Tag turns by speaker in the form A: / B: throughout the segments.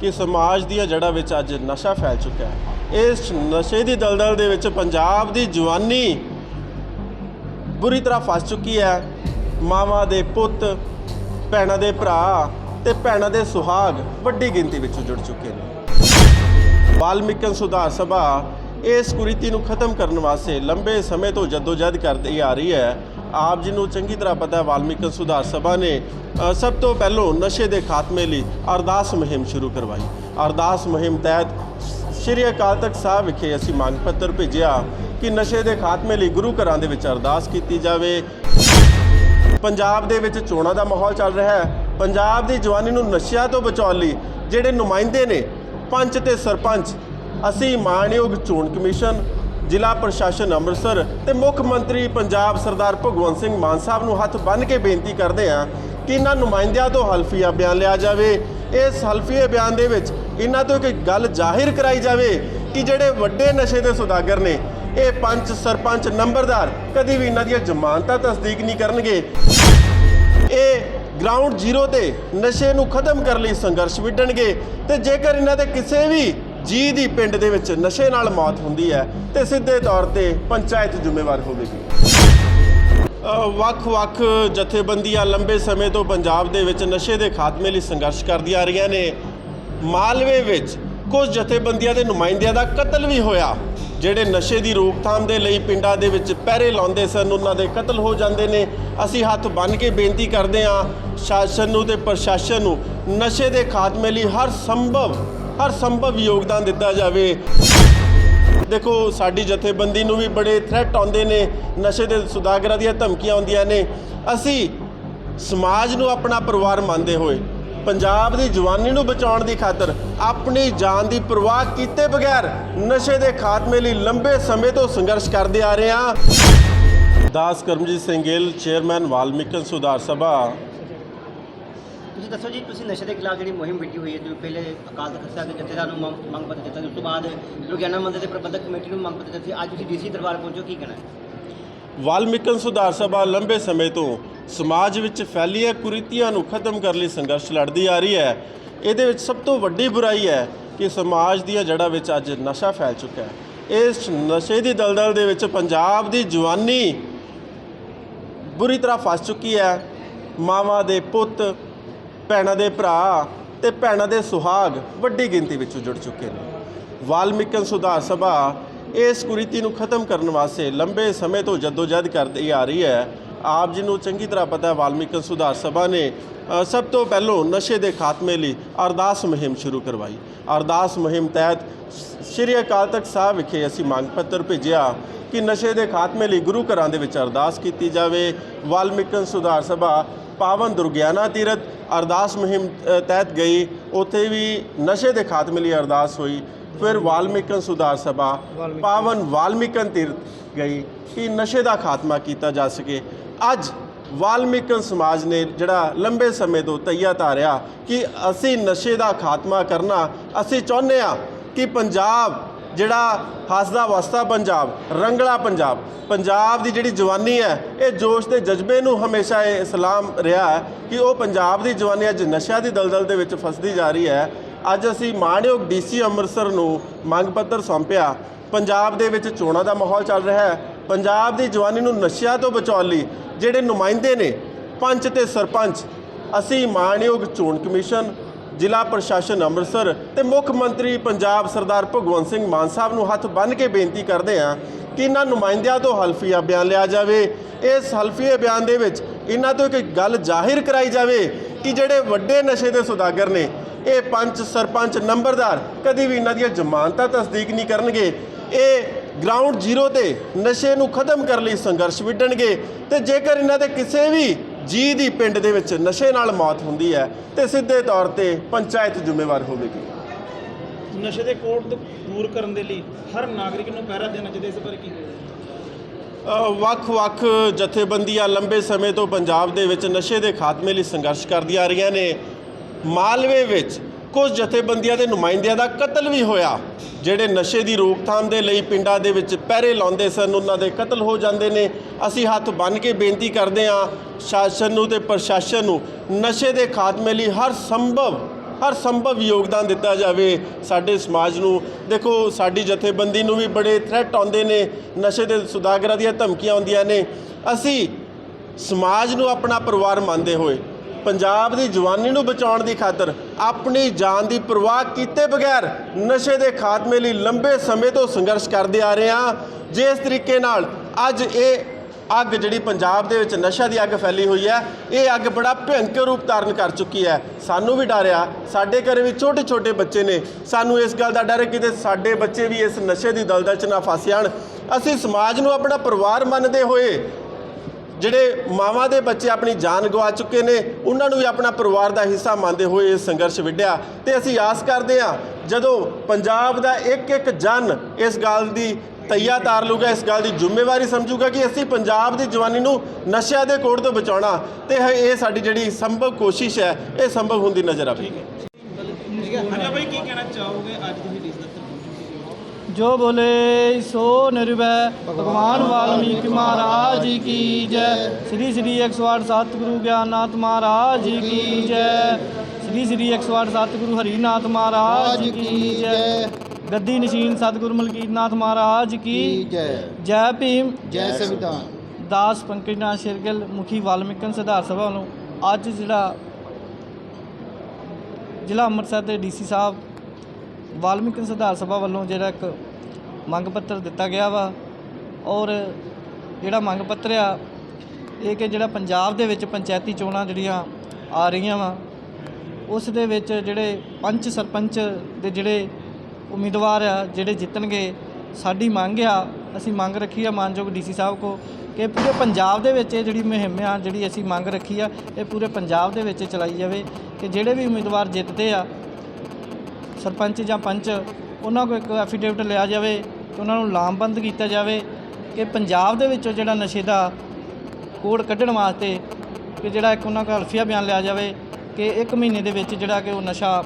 A: ਕਿ ਸਮਾਜ ਦੀਆਂ ਜੜ੍ਹਾਂ ਵਿੱਚ ਅੱਜ ਨਸ਼ਾ ਫੈਲ ਚੁੱਕਾ ਹੈ। ਇਸ ਨਸ਼ੇ ਦੀ ਦਲਦਲ ਦੇ ਵਿੱਚ ਪੰਜਾਬ ਦੀ ਜਵਾਨੀ ਬੁਰੀ ਤਰ੍ਹਾਂ ਫਸ ਚੁੱਕੀ ਹੈ। ਮਾਵਾਂ ਦੇ ਪੁੱਤ, ਭੈਣਾਂ ਦੇ ਭਰਾ ਤੇ ਭੈਣਾਂ ਦੇ ਸੁਹਾਗ ਵੱਡੀ ਗਿਣਤੀ ਵਿੱਚ ਜੁੜ ਚੁੱਕੇ ਨੇ। ਵਾਲਮੀਕਨ ਸੁਧਾਰ ਸਭਾ ਇਸ ਕੁਰੀਤੀ ਨੂੰ ਖਤਮ ਕਰਨ ਵਾਸਤੇ ਲੰਬੇ ਸਮੇਂ ਤੋਂ ਜਦੋਜਹਿਦ ਕਰਦੀ ਆ ਰਹੀ ਹੈ। ਆਪ ਜੀ ਨੂੰ ਚੰਗੀ ਤਰ੍ਹਾਂ ਪਤਾ ਹੈ ਵਾਲਮੀਕਨ ਸੁਧਾਰ ਸਭਾ ਨੇ ਸਭ ਤੋਂ ਪਹਿਲਾਂ ਨਸ਼ੇ ਦੇ ਖਾਤਮੇ ਲਈ ਅਰਦਾਸ ਮੁਹਿੰਮ ਸ਼ੁਰੂ ਕਰਵਾਈ। ਅਰਦਾਸ ਮੁਹਿੰਮ ਤਹਿਤ ਸ਼੍ਰੀ ਅਕਾਲ ਤਖਤ ਸਾਹਿਬ ਵਿਖੇ ਅਸੀਂ ਮੰਗ ਪੱਤਰ ਭੇਜਿਆ ਕਿ ਨਸ਼ੇ ਦੇ ਖਾਤਮੇ ਲਈ ਗੁਰੂ ਘਰਾਂ ਦੇ ਵਿੱਚ ਅਰਦਾਸ ਕੀਤੀ ਜਾਵੇ। ਪੰਜਾਬ ਦੇ ਵਿੱਚ ਚੋਣਾਂ ਦਾ ਮਾਹੌਲ ਚੱਲ ਰਿਹਾ ਹੈ। ਪੰਜਾਬ ਦੀ ਜਵਾਨੀ ਨੂੰ ਨਸ਼ਿਆਂ ਤੋਂ ਬਚਾਉਣ ਲਈ ਜਿਹੜੇ ਨੁਮਾਇੰਦੇ ਨੇ, ਪੰਚ ਤੇ ਸਰਪੰਚ, ਅਸੀਂ ਮਾਣਯੋਗ ਚੋਣ ਕਮਿਸ਼ਨ ਜ਼ਿਲ੍ਹਾ ਪ੍ਰਸ਼ਾਸਨ ਅੰਮ੍ਰਿਤਸਰ ਤੇ ਮੁੱਖ ਮੰਤਰੀ ਪੰਜਾਬ ਸਰਦਾਰ ਭਗਵੰਤ ਸਿੰਘ ਮਾਨ ਸਾਹਿਬ ਨੂੰ ਹੱਥ ਬੰਨ੍ਹ ਕੇ ਬੇਨਤੀ ਕਰਦੇ ਹਾਂ ਕਿ ਇਹਨਾਂ ਨੁਮਾਇੰਦਿਆਂ ਤੋਂ ਹਲਫੀਆ ਬਿਆਨ ਲਿਆ ਜਾਵੇ। ਇਸ ਹਲਫੀਏ ਬਿਆਨ ਦੇ ਵਿੱਚ ਇਹਨਾਂ ਤੋਂ ਇੱਕ ਗੱਲ ਜ਼ਾਹਿਰ ਕਰਾਈ ਜਾਵੇ ਕਿ ਜਿਹੜੇ ਵੱਡੇ ਨਸ਼ੇ ਦੇ ਸੁਦਾਗਰ ਨੇ, ਇਹ ਪੰਚ ਸਰਪੰਚ ਨੰਬਰਦਾਰ ਕਦੀ ਵੀ ਇਹਨਾਂ ਦੀਆਂ ਜ਼ਮਾਨਤਾਂ ਤਸਦੀਕ ਨਹੀਂ ਕਰਨਗੇ। ਇਹ ਗਰਾਊਂਡ ਜ਼ੀਰੋ ਤੇ ਨਸ਼ੇ ਨੂੰ ਖਤਮ ਕਰਨ ਲਈ ਸੰਘਰਸ਼ ਵਿੱਢਣਗੇ ਤੇ ਜੇਕਰ ਇਹਨਾਂ ਦੇ ਕਿਸੇ ਵੀ ਜੀ ਦੀ ਪਿੰਡ ਦੇ ਵਿੱਚ ਨਸ਼ੇ ਨਾਲ ਮੌਤ ਹੁੰਦੀ ਹੈ ਤੇ ਸਿੱਧੇ ਤੌਰ ਤੇ ਪੰਚਾਇਤ ਜ਼ਿੰਮੇਵਾਰ ਹੋਵੇਗੀ। ਵੱਖ-ਵੱਖ ਜਥੇਬੰਦੀਆਂ ਲੰਬੇ ਸਮੇਂ ਤੋਂ ਪੰਜਾਬ ਦੇ ਵਿੱਚ ਨਸ਼ੇ ਦੇ ਖਾਤਮੇ ਲਈ ਸੰਘਰਸ਼ ਕਰਦੀਆਂ ਆ ਰਹੀਆਂ ਨੇ। ਮਾਲਵੇ ਵਿੱਚ ਕੁਝ ਜਥੇਬੰਦੀਆਂ ਦੇ ਨੁਮਾਇੰਦਿਆਂ ਦਾ ਕਤਲ ਵੀ ਹੋਇਆ, ਜਿਹੜੇ ਨਸ਼ੇ ਦੀ ਰੋਕਥਾਮ ਦੇ ਲਈ ਪਿੰਡਾਂ ਦੇ ਵਿੱਚ ਪਹਿਰੇ ਲਾਉਂਦੇ ਸਨ, ਉਹਨਾਂ ਦੇ ਕਤਲ ਹੋ ਜਾਂਦੇ ਨੇ। ਅਸੀਂ ਹੱਥ ਬੰਨ੍ਹ ਕੇ ਬੇਨਤੀ ਕਰਦੇ ਹਾਂ, ਸ਼ਾਸਨ ਨੂੰ ਤੇ ਪ੍ਰਸ਼ਾਸਨ ਨੂੰ ਨਸ਼ੇ ਦੇ ਖਾਤਮੇ ਲਈ ਹਰ ਸੰਭਵ ਹਰ ਸੰਭਵ ਯੋਗਦਾਨ ਦਿੱਤਾ ਜਾਵੇ। ਦੇਖੋ, ਸਾਡੀ ਜਥੇਬੰਦੀ ਨੂੰ ਵੀ ਬੜੇ ਥ੍ਰੈਟ ਆਉਂਦੇ ਨੇ। ਨਸ਼ੇ ਦੇ ਸੁਦਾਗਰਾਂ ਦੀਆਂ ਧਮਕੀਆਂ ਆਉਂਦੀਆਂ ਨੇ। ਅਸੀਂ ਸਮਾਜ ਨੂੰ ਆਪਣਾ ਪਰਿਵਾਰ ਮੰਨਦੇ ਹੋਏ, ਪੰਜਾਬ ਦੀ ਜਵਾਨੀ ਨੂੰ ਬਚਾਉਣ ਦੀ ਖਾਤਰ ਆਪਣੀ ਜਾਨ ਦੀ ਪਰਵਾਹ ਕੀਤੇ ਬਗੈਰ ਨਸ਼ੇ ਦੇ ਖਾਤਮੇ ਲਈ ਲੰਬੇ ਸਮੇਂ ਤੋਂ ਸੰਘਰਸ਼ ਕਰਦੇ ਆ ਰਹੇ ਹਾਂ। ਦਾਸ ਕਰਮਜੀਤ ਸਿੰਘ ਗਿੱਲ, ਚੇਅਰਮੈਨ ਵਾਲਮੀਕਨ ਸੁਧਾਰ ਸਭਾ।
B: ਤੁਸੀਂ ਦੱਸੋ ਜੀ, ਤੁਸੀਂ ਨਸ਼ੇ ਦੇ ਖਿਲਾਫ ਜਿਹੜੀ ਮੁਹਿੰਮ ਵਿੱਢੀ ਹੋਈ ਹੈ ਜਿਵੇਂ ਪਹਿਲੇ ਅਕਾਲ ਤਖਤ ਸਾਹਿਬ ਦੇ ਜਥੇਦਾਰ ਨੂੰ ਮੰਗ- ਮੰਗ ਪੱਤਰ ਦਿੱਤਾ ਸੀ ਉਸ ਤੋਂ ਬਾਅਦ ਲੁਧਿਆਣਾ ਮੰਦਰ ਦੇ ਪ੍ਰਬੰਧਕ ਕਮੇਟੀ ਨੂੰ ਮੰਗ ਪੱਤਰ ਦਿੱਤਾ ਸੀ ਅੱਜ ਤੁਸੀਂ ਡੀਸੀ ਦਰਬਾਰ ਪਹੁੰਚੋ, ਕੀ ਕਹਿਣਾ ਹੈ?
A: ਵਾਲਮੀਕਨ ਸੁਧਾਰ ਸਭਾ ਲੰਬੇ ਸਮੇਂ ਤੋਂ ਸਮਾਜ ਵਿੱਚ ਫੈਲੀਆਂ ਕੁਰੀਤੀਆਂ ਨੂੰ ਖਤਮ ਕਰਨ ਲਈ ਸੰਘਰਸ਼ ਲੜਦੀ ਆ ਰਹੀ ਹੈ। ਇਹਦੇ ਵਿੱਚ ਸਭ ਤੋਂ ਵੱਡੀ ਬੁਰਾਈ ਹੈ ਕਿ ਸਮਾਜ ਦੀਆਂ ਜੜ੍ਹਾਂ ਵਿੱਚ ਅੱਜ ਨਸ਼ਾ ਫੈਲ ਚੁੱਕਾ ਹੈ। ਇਸ ਨਸ਼ੇ ਦੀ ਦਲਦਲ ਦੇ ਵਿੱਚ ਪੰਜਾਬ ਦੀ ਜਵਾਨੀ ਬੁਰੀ ਤਰ੍ਹਾਂ ਫਸ ਚੁੱਕੀ ਹੈ। ਮਾਵਾਂ ਦੇ ਪੁੱਤ ਭੈਣਾਂ ਦੇ ਭਰਾ ਤੇ ਭੈਣਾਂ ਦੇ ਸੁਹਾਗ ਵੱਡੀ ਗਿਣਤੀ ਵਿੱਚ ਜੁੜ ਚੁੱਕੇ ਨੇ। ਵਾਲਮੀਕਨ ਸੁਧਾਰ ਸਭਾ ਇਸ ਕੁਰੀਤੀ ਨੂੰ ਖਤਮ ਕਰਨ ਵਾਸਤੇ ਲੰਬੇ ਸਮੇਂ ਤੋਂ ਜਦੋਜਹਿਦ ਕਰਦੀ ਆ ਰਹੀ ਹੈ। ਆਪ ਜੀ ਨੂੰ ਚੰਗੀ ਤਰ੍ਹਾਂ ਪਤਾ ਹੈ ਵਾਲਮੀਕਨ ਸੁਧਾਰ ਸਭਾ ਨੇ ਸਭ ਤੋਂ ਪਹਿਲਾਂ ਨਸ਼ੇ ਦੇ ਖਾਤਮੇ ਲਈ ਅਰਦਾਸ ਮੁਹਿੰਮ ਸ਼ੁਰੂ ਕਰਵਾਈ। ਅਰਦਾਸ ਮੁਹਿੰਮ ਤਹਿਤ ਸ਼੍ਰੀ ਅਕਾਲ ਤਖਤ ਸਾਹਿਬ ਵਿਖੇ ਅਸੀਂ ਮੰਗ ਪੱਤਰ ਭੇਜਿਆ ਕਿ ਨਸ਼ੇ ਦੇ ਖਾਤਮੇ ਲਈ ਗੁਰੂ ਘਰਾਂ ਦੇ ਵਿੱਚ ਅਰਦਾਸ ਕੀਤੀ ਜਾਵੇ। ਵਾਲਮੀਕਨ ਸੁਧਾਰ ਸਭਾ ਪਾਵਨ ਦੁਰਗਿਆਨਾ ਤੀਰਥ ਅਰਦਾਸ ਮੁਹਿੰਮ ਤਹਿਤ ਗਈ। ਉੱਥੇ ਵੀ ਨਸ਼ੇ ਦੇ ਖਾਤਮੇ ਲਈ ਅਰਦਾਸ ਹੋਈ। ਫਿਰ ਵਾਲਮੀਕਨ ਸੁਧਾਰ ਸਭਾ ਪਾਵਨ ਵਾਲਮੀਕਨ ਤੀਰਥ ਗਈ ਕਿ ਨਸ਼ੇ ਦਾ ਖਾਤਮਾ ਕੀਤਾ ਜਾ ਸਕੇ। ਅੱਜ ਵਾਲਮੀਕਨ ਸਮਾਜ ਨੇ ਜਿਹੜਾ ਲੰਬੇ ਸਮੇਂ ਤੋਂ ਤਈਆ ਧਾਰਿਆ ਕਿ ਅਸੀਂ ਨਸ਼ੇ ਦਾ ਖਾਤਮਾ ਕਰਨਾ ਅਸੀਂ ਚਾਹੁੰਦੇ ਆ ਕਿ ਪੰਜਾਬ ਜਿਹੜਾ ਹੱਸਦਾ ਵਸਦਾ ਪੰਜਾਬ, ਰੰਗਲਾ ਪੰਜਾਬ ਪੰਜਾਬ ਦੀ ਜਿਹੜੀ ਜਵਾਨੀ ਹੈ, ਇਹ ਜੋਸ਼ ਤੇ ਜਜ਼ਬੇ ਨੂੰ ਹਮੇਸ਼ਾ ਇਹ ਇਸਲਾਮ ਰਿਹਾ ਹੈ ਕਿ ਉਹ ਪੰਜਾਬ ਦੀ ਜਵਾਨੀ ਅੱਜ ਨਸ਼ਿਆਂ ਦੀ ਦਲਦਲ ਦੇ ਵਿੱਚ ਫਸਦੀ ਜਾ ਰਹੀ ਹੈ। ਅੱਜ ਅਸੀਂ ਮਾਣਯੋਗ ਡੀਸੀ ਅੰਮ੍ਰਿਤਸਰ ਨੂੰ ਮੰਗ ਪੱਤਰ ਸੌਂਪਿਆ। ਪੰਜਾਬ ਦੇ ਵਿੱਚ ਚੋਣਾਂ ਦਾ ਮਾਹੌਲ ਚੱਲ ਰਿਹਾ ਹੈ। ਪੰਜਾਬ ਦੀ ਜਵਾਨੀ ਨੂੰ ਨਸ਼ਿਆਂ ਤੋਂ ਬਚਾਉਣ ਲਈ ਜਿਹੜੇ ਨੁਮਾਇੰਦੇ ਨੇ, ਪੰਚ ਤੇ ਸਰਪੰਚ, ਅਸੀਂ ਮਾਣਯੋਗ ਚੋਣ ਕਮਿਸ਼ਨ ਜ਼ਿਲ੍ਹਾ ਪ੍ਰਸ਼ਾਸਨ ਅੰਮ੍ਰਿਤਸਰ ਤੇ ਮੁੱਖ ਮੰਤਰੀ ਪੰਜਾਬ ਸਰਦਾਰ ਭਗਵੰਤ ਸਿੰਘ ਮਾਨ ਸਾਹਿਬ ਨੂੰ ਹੱਥ ਬੰਨ੍ਹ ਕੇ ਬੇਨਤੀ ਕਰਦੇ ਹਾਂ ਕਿ ਇਹਨਾਂ ਨੁਮਾਇੰਦਿਆਂ ਤੋਂ ਹਲਫੀਆ ਬਿਆਨ ਲਿਆ ਜਾਵੇ। ਇਸ ਹਲਫੀਏ ਬਿਆਨ ਦੇ ਵਿੱਚ ਇਹਨਾਂ ਤੋਂ ਇੱਕ ਗੱਲ ਜ਼ਾਹਿਰ ਕਰਾਈ ਜਾਵੇ ਕਿ ਜਿਹੜੇ ਵੱਡੇ ਨਸ਼ੇ ਦੇ ਸੁਦਾਗਰ ਨੇ, ਇਹ ਪੰਚ ਸਰਪੰਚ ਨੰਬਰਦਾਰ ਕਦੀ ਵੀ ਇਹਨਾਂ ਦੀਆਂ ਜ਼ਮਾਨਤਾਂ ਤਸਦੀਕ ਨਹੀਂ ਕਰਨਗੇ। ਇਹ ਗਰਾਊਂਡ ਜ਼ੀਰੋ ਤੇ ਨਸ਼ੇ ਨੂੰ ਖਤਮ ਕਰਨ ਲਈ ਸੰਘਰਸ਼ ਵਿੱਢਣਗੇ ਤੇ ਜੇਕਰ ਇਹਨਾਂ ਦੇ ਕਿਸੇ ਵੀ ਜੀ ਦੀ ਪਿੰਡ ਦੇ ਵਿੱਚ ਨਸ਼ੇ ਨਾਲ ਮੌਤ ਹੁੰਦੀ ਹੈ ਤੇ ਸਿੱਧੇ ਤੌਰ ਤੇ ਪੰਚਾਇਤ ਜ਼ਿੰਮੇਵਾਰ ਹੋਵੇਗੀ।
C: ਨਸ਼ੇ ਦੇ ਕੋਟ ਦੂਰ ਕਰਨ ਦੇ ਲਈ ਹਰ ਨਾਗਰਿਕ ਨੂੰ ਪਹਿਰਾ ਦੇਣਾ ਚਾਹੀਦਾ ਇਸ ਬਾਰੇ ਕੀ
A: ਵੱਖ-ਵੱਖ ਜਥੇਬੰਦੀਆਂ ਲੰਬੇ ਸਮੇਂ ਤੋਂ ਪੰਜਾਬ ਦੇ ਵਿੱਚ ਨਸ਼ੇ ਦੇ ਖਾਤਮੇ ਲਈ ਸੰਘਰਸ਼ ਕਰਦੀਆਂ ਆ ਰਹੀਆਂ ਨੇ। ਮਾਲਵੇ ਵਿੱਚ ਕੁਝ ਜਥੇਬੰਦੀਆਂ ਦੇ ਨੁਮਾਇੰਦਿਆਂ ਦਾ ਕਤਲ ਵੀ ਹੋਇਆ, ਜਿਹੜੇ ਨਸ਼ੇ ਦੀ ਰੋਕਥਾਮ ਦੇ ਲਈ ਪਿੰਡਾਂ ਦੇ ਵਿੱਚ ਪਹਿਰੇ ਲਾਉਂਦੇ ਸਨ, ਉਹਨਾਂ ਦੇ ਕਤਲ ਹੋ ਜਾਂਦੇ ਨੇ। ਅਸੀਂ ਹੱਥ ਬੰਨ੍ਹ ਕੇ ਬੇਨਤੀ ਕਰਦੇ ਹਾਂ, ਸ਼ਾਸਨ ਨੂੰ ਤੇ ਪ੍ਰਸ਼ਾਸਨ ਨੂੰ, ਨਸ਼ੇ ਦੇ ਖਾਤਮੇ ਲਈ ਹਰ ਸੰਭਵ ਹਰ ਸੰਭਵ ਯੋਗਦਾਨ ਦਿੱਤਾ ਜਾਵੇ ਸਾਡੇ ਸਮਾਜ ਨੂੰ। ਦੇਖੋ, ਸਾਡੀ ਜਥੇਬੰਦੀ ਨੂੰ ਵੀ ਬੜੇ ਥ੍ਰੈਟ ਆਉਂਦੇ ਨੇ, ਨਸ਼ੇ ਦੇ ਸੁਦਾਗਰਾਂ ਦੀਆਂ ਧਮਕੀਆਂ ਆਉਂਦੀਆਂ ਨੇ। ਅਸੀਂ ਸਮਾਜ ਨੂੰ ਆਪਣਾ ਪਰਿਵਾਰ ਮੰਨਦੇ ਹੋਏ ਪੰਜਾਬ ਦੀ ਜਵਾਨੀ ਨੂੰ ਬਚਾਉਣ ਦੀ ਖਾਤਰ ਆਪਣੀ ਜਾਨ ਦੀ ਪਰਵਾਹ ਕੀਤੇ ਬਗੈਰ ਨਸ਼ੇ ਦੇ ਖਾਤਮੇ ਲਈ ਲੰਬੇ ਸਮੇਂ ਤੋਂ ਸੰਘਰਸ਼ ਕਰਦੇ ਆ ਰਹੇ ਹਾਂ। ਜਿਸ ਤਰੀਕੇ ਨਾਲ ਅੱਜ ਇਹ ਅੱਗ ਜਿਹੜੀ ਪੰਜਾਬ ਦੇ ਵਿੱਚ ਨਸ਼ਾ ਦੀ ਅੱਗ ਫੈਲੀ ਹੋਈ ਹੈ, ਇਹ ਅੱਗ ਬੜਾ ਭਿਅੰਕਰ ਰੂਪ ਧਾਰਨ ਕਰ ਚੁੱਕੀ ਹੈ। ਸਾਨੂੰ ਵੀ ਡਰ ਆ। ਸਾਡੇ ਘਰੇ ਵੀ ਛੋਟੇ ਛੋਟੇ ਬੱਚੇ ਨੇ। ਸਾਨੂੰ ਇਸ ਗੱਲ ਦਾ ਡਰ ਹੈ ਕਿਤੇ ਸਾਡੇ ਬੱਚੇ ਵੀ ਇਸ ਨਸ਼ੇ ਦੀ ਦਲਦਲ 'ਚ ਨਾ ਫਸ ਜਾਣ। ਅਸੀਂ ਸਮਾਜ ਨੂੰ ਆਪਣਾ ਪਰਿਵਾਰ ਮੰਨਦੇ ਹੋਏ ਜਿਹੜੇ ਮਾਵਾਂ ਦੇ ਬੱਚੇ ਆਪਣੀ ਜਾਨ ਗਵਾ ਚੁੱਕੇ ਨੇ, ਉਹਨਾਂ ਨੂੰ ਵੀ ਆਪਣਾ ਪਰਿਵਾਰ ਦਾ ਹਿੱਸਾ ਮੰਨਦੇ ਹੋਏ ਇਹ ਸੰਘਰਸ਼ ਵਿੱਢਿਆ। ਤੇ ਅਸੀਂ ਆਸ ਕਰਦੇ ਹਾਂ, ਜਦੋਂ ਪੰਜਾਬ ਦਾ ਇੱਕ ਇੱਕ ਜਨ ਇਸ ਗੱਲ ਦੀ ਤਈਆ ਤਾਰ ਲੂਗਾ ਇਸ ਗੱਲ ਦੀ ਜ਼ਿੰਮੇਵਾਰੀ ਸਮਝੂਗਾ ਕਿ ਅਸੀਂ ਪੰਜਾਬ ਦੀ ਜਵਾਨੀ ਨੂੰ ਨਸ਼ਿਆਂ ਦੇ ਕੋੜ ਤੋਂ ਬਚਾਉਣਾ ਤੇ ਇਹ ਇਹ ਸਾਡੀ ਜਿਹੜੀ ਸੰਭਵ ਕੋਸ਼ਿਸ਼ ਹੈ, ਇਹ ਸੰਭਵ ਹੁੰਦੀ ਨਜ਼ਰ ਆਵੇਗੀ।
C: ਠੀਕ ਹੈ ਹਰਿਆ ਭਾਈ ਕੀ ਕਹਿਣਾ ਚਾਹੋਗੇ ਅੱਜ ਤੁਸੀਂ ਡੀਸੀ
D: ਜੋ ਬੋਲੇ ਸੋ ਨਿਰਵੈ। ਭਗਵਾਨ ਵਾਲਮੀਕ ਮਹਾਰਾਜ ਕੀ ਜੈ। ਸ੍ਰੀ ਸ੍ਰੀ 108 ਸਤਿਗੁਰੂ ਗਿਆਨਨਾਥ ਮਹਾਰਾਜ ਕੀ ਜੈ। ਸ੍ਰੀ ਸ੍ਰੀ 108 ਸਤਿਗੁਰੂ ਹਰੀਨਾਥ ਮਹਾਰਾਜ ਕੀ ਜੈ। ਗੱਦੀ ਨਸ਼ੀਨ ਸਤਿਗੁਰੂ ਮਲਕੀਤਨਾਥ ਮਹਾਰਾਜ ਕੀ
E: ਜੈ।
D: ਜੈ ਭੀਮ।
E: ਜੈ ਸਵਿਤਾਨ
D: ਦਾਸ ਪੰਕਜਨਾਥ ਸ਼ੇਰਗਿੱਲ ਮੁਖੀ ਵਾਲਮੀਕਨ ਸਿਧਾਰ ਸਭਾ ਨੂੰ ਅੱਜ ਜਿਹੜਾ ਜ਼ਿਲ੍ਹਾ ਅੰਮ੍ਰਿਤਸਰ ਦੇ ਡੀਸੀ ਸਾਹਿਬ ਵਾਲਮੀਕਨ ਸੁਧਾਰ ਸਭਾ ਵੱਲੋਂ ਜਿਹੜਾ ਇੱਕ ਮੰਗ ਪੱਤਰ ਦਿੱਤਾ ਗਿਆ ਵਾ ਔਰ ਜਿਹੜਾ ਮੰਗ ਪੱਤਰ ਆ, ਇਹ ਕਿ ਜਿਹੜਾ ਪੰਜਾਬ ਦੇ ਵਿੱਚ ਪੰਚਾਇਤੀ ਚੋਣਾਂ ਜਿਹੜੀਆਂ ਆ ਰਹੀਆਂ ਵਾ, ਉਸ ਦੇ ਵਿੱਚ ਜਿਹੜੇ ਪੰਚ ਸਰਪੰਚ ਦੇ ਜਿਹੜੇ ਉਮੀਦਵਾਰ ਆ, ਜਿਹੜੇ ਜਿੱਤਣਗੇ, ਸਾਡੀ ਮੰਗ ਆ, ਅਸੀਂ ਮੰਗ ਰੱਖੀ ਆ ਮਾਨਯੋਗ ਡੀਸੀ ਸਾਹਿਬ ਕੋ ਕਿ ਪੂਰੇ ਪੰਜਾਬ ਦੇ ਵਿੱਚ ਇਹ ਜਿਹੜੀ ਮੁਹਿੰਮ ਆ, ਜਿਹੜੀ ਅਸੀਂ ਮੰਗ ਰੱਖੀ ਆ, ਇਹ ਪੂਰੇ ਪੰਜਾਬ ਦੇ ਵਿੱਚ ਚਲਾਈ ਜਾਵੇ, ਕਿ ਜਿਹੜੇ ਵੀ ਉਮੀਦਵਾਰ ਜਿੱਤਦੇ ਆ ਸਰਪੰਚ ਜਾਂ ਪੰਚ, ਉਹਨਾਂ ਕੋਲ ਇੱਕ ਐਫੀਡੇਵਿਟ ਲਿਆ ਜਾਵੇ ਕਿ ਉਹਨਾਂ ਨੂੰ ਲਾਮਬੰਦ ਕੀਤਾ ਜਾਵੇ ਕਿ ਪੰਜਾਬ ਦੇ ਵਿੱਚੋਂ ਜਿਹੜਾ ਨਸ਼ੇ ਦਾ ਕੋਡ ਕੱਢਣ ਵਾਸਤੇ ਕਿ ਜਿਹੜਾ ਇੱਕ ਉਹਨਾਂ ਕੋਲ ਅਲਫੀਆ ਬਿਆਨ ਲਿਆ ਜਾਵੇ ਕਿ ਇੱਕ ਮਹੀਨੇ ਦੇ ਵਿੱਚ ਜਿਹੜਾ ਕਿ ਉਹ ਨਸ਼ਾ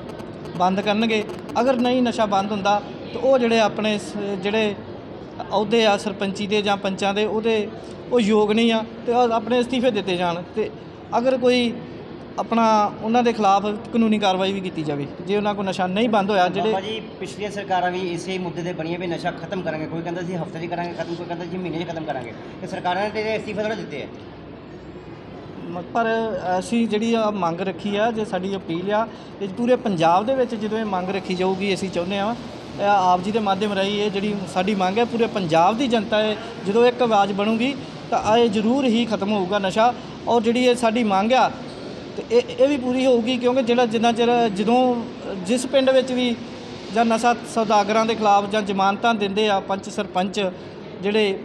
D: ਬੰਦ ਕਰਨਗੇ। ਅਗਰ ਨਹੀਂ ਨਸ਼ਾ ਬੰਦ ਹੁੰਦਾ, ਤਾਂ ਉਹ ਜਿਹੜੇ ਆਪਣੇ ਸ- ਜਿਹੜੇ ਅਹੁਦੇ ਆ ਸਰਪੰਚੀ ਦੇ ਜਾਂ ਪੰਚਾਂ ਦੇ, ਉਹਦੇ ਉਹ ਯੋਗ ਨਹੀਂ ਆ ਤੇ ਆਪਣੇ ਅਸਤੀਫੇ ਦਿੱਤੇ ਜਾਣ। ਤੇ ਅਗਰ ਕੋਈ ਆਪਣਾ ਉਹਨਾਂ ਦੇ ਖਿਲਾਫ ਕਾਨੂੰਨੀ ਕਾਰਵਾਈ ਵੀ ਕੀਤੀ ਜਾਵੇ। ਜੇ ਉਹਨਾਂ ਕੋਲ ਨਸ਼ਾ ਨਹੀਂ ਬੰਦ ਹੋਇਆ
B: ਬਾਬਾ
D: ਜਿਹੜੇ
B: ਜੀ ਪਿਛਲੀਆਂ ਸਰਕਾਰਾਂ ਵੀ ਇਸੇ ਮੁੱਦੇ ਤੇ ਬਣੀਆਂ ਵੀ ਨਸ਼ਾ ਖਤਮ ਕਰਾਂਗੇ। ਕੋਈ ਕਹਿੰਦਾ ਸੀ ਹਫ਼ਤੇ 'ਚ ਕਰਾਂਗੇ ਖਤਮ ਕੋਈ ਕਹਿੰਦਾ ਸੀ ਮਹੀਨੇ 'ਚ ਖਤਮ ਕਰਾਂਗੇ। ਤੇ ਸਰਕਾਰਾਂ ਨੇ ਤੇ ਅਸਤੀਫੇ ਥੋੜ੍ਹਾ ਦਿੱਤੇ ਆ।
D: ਪਰ ਅਸੀਂ ਜਿਹੜੀ ਆ ਮੰਗ ਰੱਖੀ ਆ ਜੇ ਸਾਡੀ ਅਪੀਲ ਆ ਇਹ ਪੂਰੇ ਪੰਜਾਬ ਦੇ ਵਿੱਚ ਜਦੋਂ ਇਹ ਮੰਗ ਰੱਖੀ ਜਾਊਗੀ ਅਸੀਂ ਚਾਹੁੰਦੇ ਆ ਆਪ ਜੀ ਦੇ ਮਾਧਿਅਮ ਰਾਹੀਂ ਇਹ ਜਿਹੜੀ ਸਾਡੀ ਮੰਗ ਹੈ ਪੂਰੇ ਪੰਜਾਬ ਦੀ ਜਨਤਾ ਹੈ ਜਦੋਂ ਇੱਕ ਆਵਾਜ਼ ਬਣੂਗੀ ਤਾਂ ਇਹ ਜ਼ਰੂਰ ਹੀ ਖਤਮ ਹੋਊਗਾ ਨਸ਼ਾ। ਔਰ ਜਿਹੜੀ ਇਹ ਸਾਡੀ ਮੰਗ ਆ ਇਹ ਇਹ ਵੀ ਪੂਰੀ ਹੋਊਗੀ ਕਿਉਂਕਿ ਜਿਹੜਾ ਜਿੰਨਾ ਚਿਰ ਜਦੋਂ ਜਿਸ ਪਿੰਡ ਵਿੱਚ ਵੀ ਜਾਂ ਨਸ਼ਾ ਸੌਦਾਗਰਾਂ ਦੇ ਖਿਲਾਫ ਜਾਂ ਜ਼ਮਾਨਤਾਂ ਦਿੰਦੇ ਆ ਪੰਚ ਸਰਪੰਚ ਜਿਹੜੇ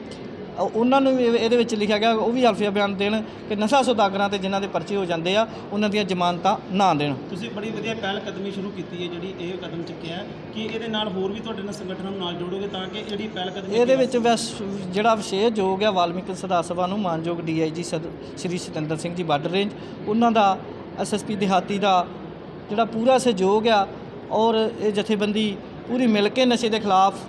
D: ਉਹ- ਉਹਨਾਂ ਨੂੰ ਵੀ ਇਹ- ਇਹਦੇ ਵਿੱਚ ਲਿਖਿਆ ਗਿਆ ਉਹ ਵੀ ਅਲਫੀਆ ਬਿਆਨ ਦੇਣ ਕਿ ਨਸ਼ਾ ਸੌਦਾਗਰਾਂ ਤੇ ਜਿਨ੍ਹਾਂ ਦੇ ਪਰਚੇ ਹੋ ਜਾਂਦੇ ਆ ਉਹਨਾਂ ਦੀਆਂ ਜ਼ਮਾਨਤਾਂ ਨਾ ਦੇਣ।
C: ਤੁਸੀਂ ਬੜੀ ਵਧੀਆ ਪਹਿਲ ਕਦਮੀ ਸ਼ੁਰੂ ਕੀਤੀ ਹੈ ਜਿਹੜੀ ਇਹ ਕਦਮ ਚੁੱਕਿਆ ਹੈ ਕਿ ਇਹਦੇ ਨਾਲ ਹੋਰ ਵੀ ਤੁਹਾਡੇ ਨਾਲ ਸੰਗਠਨਾਂ ਨੂੰ ਨਾਲ ਜੋੜੋਗੇ ਤਾਂ ਕਿ ਜਿਹੜੀ ਪਹਿਲ ਕਦਮੀ
D: ਇਹਦੇ ਵਿੱਚ ਵੈਸ ਜਿਹੜਾ ਵਿਸ਼ੇਸ਼ ਯੋਗ ਹੈ ਵਾਲਮੀਕੀ ਸੁਧਾਰ ਸਭਾ ਨੂੰ ਮਾਨਯੋਗ ਡੀਆਈਜੀ ਸ਼੍ਰੀ ਸਤਿੰਦਰ ਸਿੰਘ ਜੀ ਬਾਰਡਰ ਰੇਂਜ ਉਹਨਾਂ ਦਾ ਐਸਐਸਪੀ ਦਿਹਾਤੀ ਦਾ ਜਿਹੜਾ ਪੂਰਾ ਸਹਿਯੋਗ ਆ ਔਰ ਇਹ ਜਥੇਬੰਦੀ ਪੂਰੀ ਮਿਲ ਕੇ ਨਸ਼ੇ ਦੇ ਖਿਲਾਫ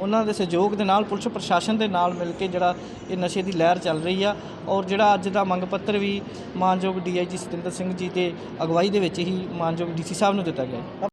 D: ਉਹਨਾਂ ਦੇ ਸਹਿਯੋਗ ਦੇ ਨਾਲ, ਪੁਲਿਸ ਪ੍ਰਸ਼ਾਸਨ ਦੇ ਨਾਲ ਮਿਲ ਕੇ ਜਿਹੜਾ ਇਹ ਨਸ਼ੇ ਦੀ ਲਹਿਰ ਚੱਲ ਰਹੀ ਆ ਔਰ ਜਿਹੜਾ ਅੱਜ ਦਾ ਮੰਗ ਪੱਤਰ ਵੀ ਮਾਨਯੋਗ ਡੀਆਈਜੀ ਸਤਿੰਦਰ ਸਿੰਘ ਜੀ ਦੇ ਅਗਵਾਈ ਦੇ ਵਿੱਚ ਹੀ ਮਾਨਯੋਗ ਡੀਸੀ ਸਾਹਿਬ ਨੂੰ ਦਿੱਤਾ ਗਿਆ